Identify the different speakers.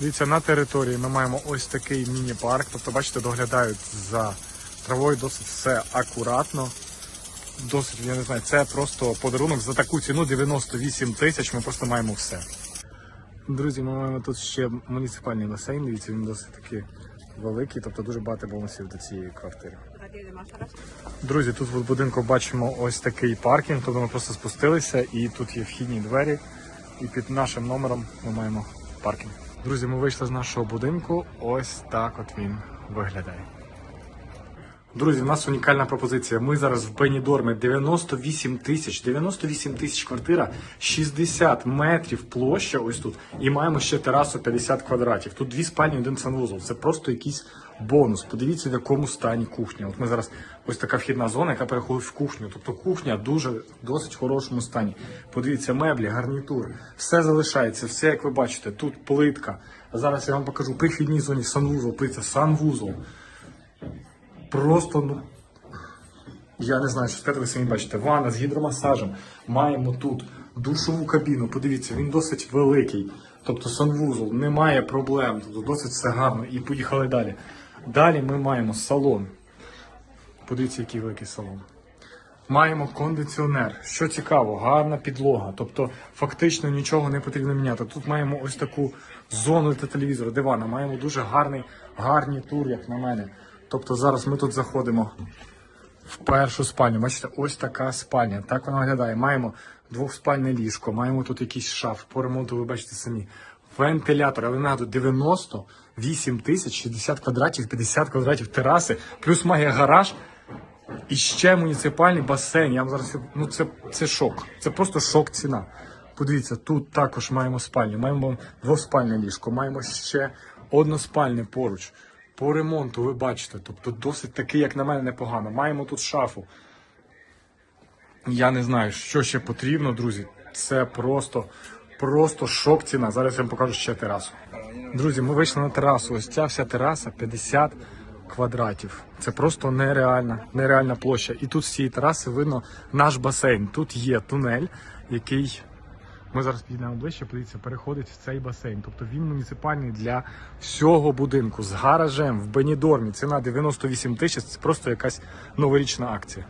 Speaker 1: Дивіться, на території ми маємо ось такий міні-парк. Тобто, бачите, доглядають за травою досить все акуратно. Досить, я не знаю, це просто подарунок за таку ціну 98 тисяч. Ми просто маємо все. Друзі, ми маємо тут ще муніципальний басейн. Дивіться, він досить таки великий, тобто дуже багато бонусів до цієї квартири. Друзі, тут в будинку бачимо ось такий паркінг, тобто ми просто спустилися і тут є вхідні двері. І під нашим номером ми маємо паркінг. Друзі, ми вийшли з нашого будинку. Ось так от він виглядає. Друзі, у нас унікальна пропозиція. Ми зараз в Бенідормі 98 тисяч, 98 тисяч квартира, 60 метрів площа ось тут. І маємо ще терасу 50 квадратів. Тут дві спальні, один санвузол. Це просто якийсь бонус. Подивіться, в якому стані кухня. От ми зараз ось така вхідна зона, яка переходить в кухню. Тобто кухня дуже досить хорошому стані. Подивіться, меблі, гарнітур, все залишається, все як ви бачите. Тут плитка. А зараз я вам покажу при вхідній зоні санвузол, плитка, санвузол. Просто ну. Я не знаю, що сказати, ви самі бачите. Ванна з гідромасажем. Маємо тут душову кабіну. Подивіться, він досить великий. Тобто санвузол, немає проблем. Тобто досить все гарно. І поїхали далі. Далі ми маємо салон. Подивіться, який великий салон. Маємо кондиціонер. Що цікаво, гарна підлога. Тобто, фактично нічого не потрібно міняти. Тут маємо ось таку зону для телевізора, дивана. Маємо дуже гарний, гарний тур, як на мене. Тобто зараз ми тут заходимо в першу спальню. Бачите, ось така спальня. Так вона виглядає. Маємо двохспальне ліжко, маємо тут якийсь шаф. По ремонту ви бачите самі. Вентилятор, але нагадую, 98 тисяч 60 квадратів, 50 квадратів тераси, плюс має гараж. І ще муніципальний басейн. Я вам зараз ну це, це шок. Це просто шок ціна. Подивіться, тут також маємо спальню, маємо двоспальне ліжко, маємо ще односпальне поруч. По ремонту ви бачите, тобто досить такий, як на мене, непогано. Маємо тут шафу. Я не знаю, що ще потрібно, друзі. Це просто, просто шок ціна. Зараз я вам покажу ще терасу. Друзі, ми вийшли на терасу. Ось ця вся тераса 50 квадратів. Це просто нереальна, нереальна площа. І тут з цієї тераси видно наш басейн. Тут є тунель, який ми зараз підійдемо ближче, подивіться, переходить в цей басейн. Тобто він муніципальний для всього будинку з гаражем в Бенідормі. Ціна 98 тисяч. Це просто якась новорічна акція.